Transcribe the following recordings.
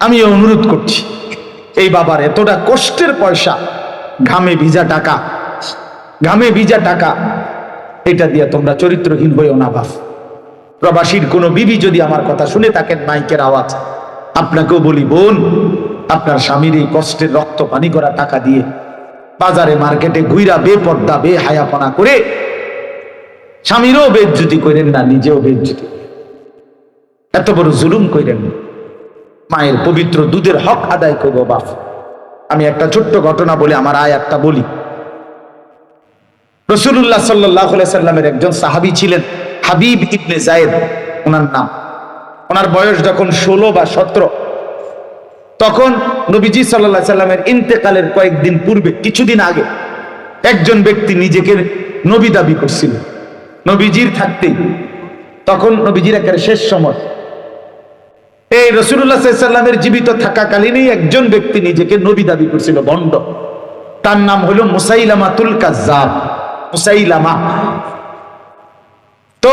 আমি অনুরোধ করছি, এই বাবার এতটা কষ্টের পয়সা, ঘামে ভিজা টাকা, ঘামে ভিজা টাকা, এটা দিয়ে তোমরা চরিত্রহীন হইও না, বাপ। প্রবাসীর কোনো বিবি যদি আমার কথা শুনে থাকেন, মাইকের আওয়াজ, আপনাকেও বলি, বোন, আপনার স্বামীর এই কষ্টের রক্ত পানি করা টাকা দিয়ে বাজারে মার্কেটে ঘুইরা বেপর্দা বে হায়াপনা করে স্বামীরও বেজ্জুতি করেন না, নিজেও বেজ্জুতি। এত বড় জুলুম করেন না। মায়ের পবিত্র দুধের হক আদায় করব, বাপ। আমি একটা ছোট্ট ঘটনা বলে, আমার আয়াতটা বলি। রসুল্লাহ সাল্লাহ সাল্লামের একজন সাহাবি ছিলেন, হাবিব ইবনে জায়েদ, ওনার নাম। ওনার বয়স যখন ষোলো বা সতেরো, তখন নবীজি সাল্লাহ সাল্লামের ইন্তেকালের কয়েকদিন পূর্বে, কিছুদিন আগে, একজন ব্যক্তি নিজেকে নবী দাবি করছিল। নবীজির থাকতেই, তখন নবীজির একেবারে শেষ সময় এই রসুল্লাহ সাল্লামের জীবিত থাকাকালীনই একজন ব্যক্তি নিজেকে নবী দাবি করছিল, বন্ড। তার নাম হলো মুসাইলামাতুল কাজ্জাব, মুসাইলামা। তো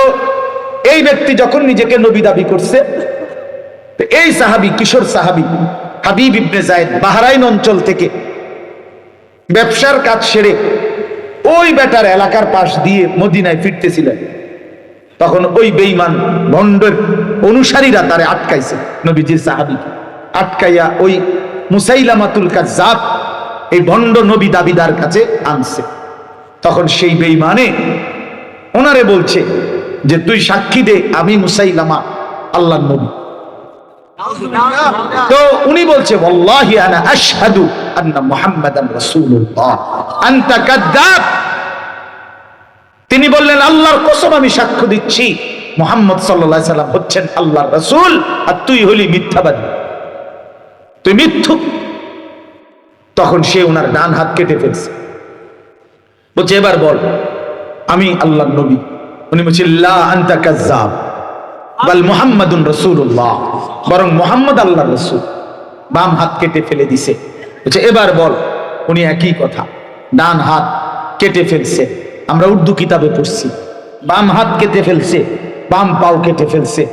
এই ব্যক্তি যখন নিজেকে নবী দাবি করছে এই সাহাবি, কিশোর সাহাবি, হাবিব ইবনে জায়েদ, বাহরাইন অঞ্চল থেকে ব্যবসার কাজ সেরে ওই বেটার এলাকার পাশ দিয়ে মদিনায় ফিরতেছিলেন। তখন ওই বেইমান ভণ্ডের অনুসারীরা তারে আটকাইছে। নবীজির সাহাবি আটকাইয়া ওই মুসাইলামাতুল কাজ্জাব এই ভণ্ড নবী দাবিদার কাছে আনছে। তখন সেই বেইমানে ওনারে বলছে যে, তুই সাক্ষী দে, আমি মুসাইলামা আল্লাহ নবী। তিনি বললেন, আল্লাহর কসম আমি সাক্ষ্য দিচ্ছি। মোহাম্মদ সাল্লাল্লাহু সাল্লাম হচ্ছেন আল্লাহর রসুল, আর তুই হলি মিথ্যাবাদী। তুই মিথ্যু তখন সে ওনার ডান হাত কেটে ফেলছে। বলছে, এবার বল, আমি আল্লাহর নবী। উনি বলছে বাল মুহাম্মাদুন রাসূলুল্লাহ। বরং মুহাম্মদ আল্লাহর রসুল। বাম হাত কেটে ফেলে দিছে। বলছে, এবার বল, উনি একই কথা। ডান হাত কেটে ফেলছে। আমরা উর্দু কিতাবে পড়ছি। বাম হাত কেটে ফেলছে। বাম পাও কেটে ফেলছে।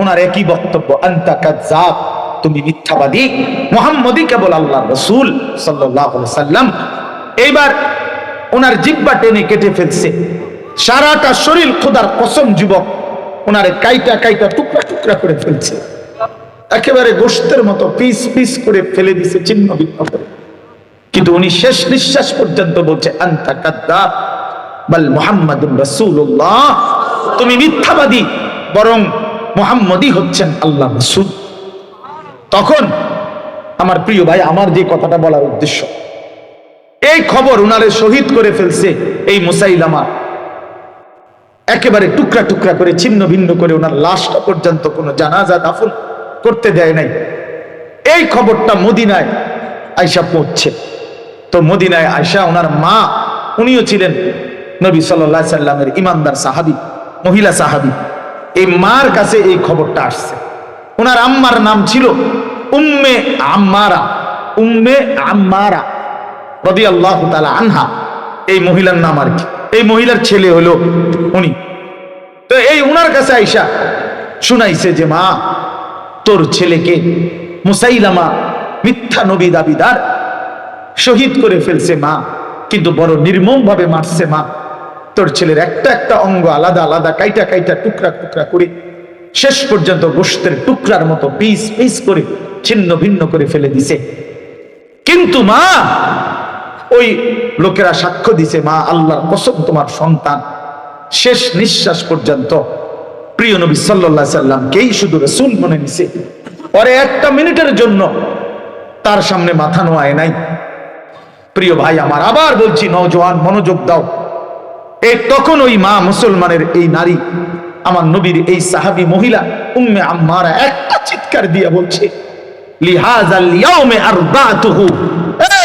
ওনার একই বক্তব্য, আন্তা কাজ্জাব, তুমি মিথ্যাবাদী। মোহাম্মদই কেবল আল্লাহ রসুল সাল্লাম। এইবার ওনার জিব্বা টেনে কেটে ফেলছে। সারাটা শরীর খোদার কসম যুবক ওনারে কাইটা কাইটা টুকরা টুকরা করে ফেলছে। একেবারে গোস্তের মতো পিস পিস করে ফেলে দিছে চিহ্ন ভিন্ন করে কিন্তু উনি শেষ নিঃশ্বাস পর্যন্ত বলছে, আন্তা কাদ্দাব বাল মুহাম্মাদুর রাসূলুল্লাহ। তুমি মিথ্যাবাদী, বরং মুহাম্মদই হচ্ছেন আল্লাহ রাসূল। তখন আমার প্রিয় ভাই, আমার যে কথাটা বলার উদ্দেশ্য, এই খবর উনারে শহীদ করে ফেলছে এই মুসাইলামা। একেবারে টুকরা টুকরা করে, ছিন্ন ভিন্ন করে ওনার লাশটা পর্যন্ত কোনো জানাজা দাফন করতে দেয় নাই। এই খবরটা মদিনায় আয়সা পড়ছে তো মদিনায় আয়সা ওনার মা, উনিও ছিলেন নবী সাল্লাহ সাল্লামের ইমানদার সাহাবি। মহিলা সাহাবি, এই মার কাছে এই খবরটা আসছে। ওনার আম্মার নাম ছিল উম্মে আম্মারা উম্মে আম্মারা রবি আল্লাহ তালা আনহা। এই মহিলার নাম আর কি? এই মহিলার ছেলে হলো উনি। তো এই উনার কাছে আইসা শুনাইছে যে, মা, তোর ছেলেকে মুসাইলামা মিথ্যা নবী দাবিদার শহীদ করে ফেলছে মা, কিন্তু বড় নির্মম ভাবে মারছে মা। তোর ছেলের একটা একটা অঙ্গ আলাদা আলাদা, কাইটা কাইটা, টুকরা টুকরা করে শেষ পর্যন্ত গোষ্ঠের টুকরার মতো পিস পিস করে ছিন্ন ভিন্ন করে ফেলে দিছে। কিন্তু মা, ওই লোকেরা সাক্ষ্য দিছে, মা, আল্লাহর কসম তোমার সন্তান। শেষ নিঃশ্বাস পর্যন্ত প্রিয় নবী সাল্লাহ সাল্লামকেই শুধু রসুল মনে নিছে। পরে একটা মিনিটের জন্য তার সামনে মাথা নোয়ায় নাই। প্রিয় ভাই, আমার আবার বলছি, নওজোয়ান, মনোযোগ দাও। এই তখন ওই মা মুসলমানের এই নারী, আমার নবীর এই সাহাবি মহিলা, উম্মে আম্মারা একটা চিৎকার দিয়া বলছে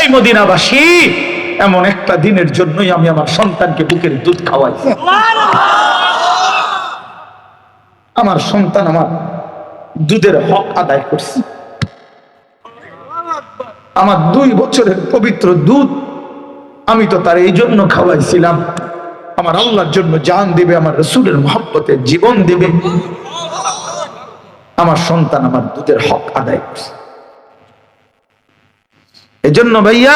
এই মদিনাবাসী, এমন একটা দিনের জন্যই আমি আমার সন্তানকে বুকের দুধ খাওয়াই। আমার সন্তান আমার দুধের হক আদায় করছে। আমার দুই বছরের পবিত্র দুধ আমি তো তার এই জন্য খাওয়াইছিলাম। আমার আল্লাহর জন্য জান দেবে, আমার রসুলের মহব্বতে জীবন দেবে। আমার সন্তান আমার দুধের হক আদায় করছে। এজন্য ভাইয়া,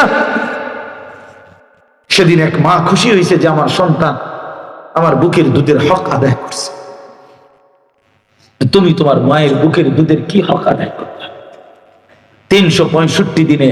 সেদিন এক মা খুশি হয়েছে যে আমার সন্তান আমার বুকের দুধের হক আদায় করছে। তুমি তোমার মায়ের বুকের দুধের কি হক আদায় করবে তিনশো পঁয়ষট্টি দিনে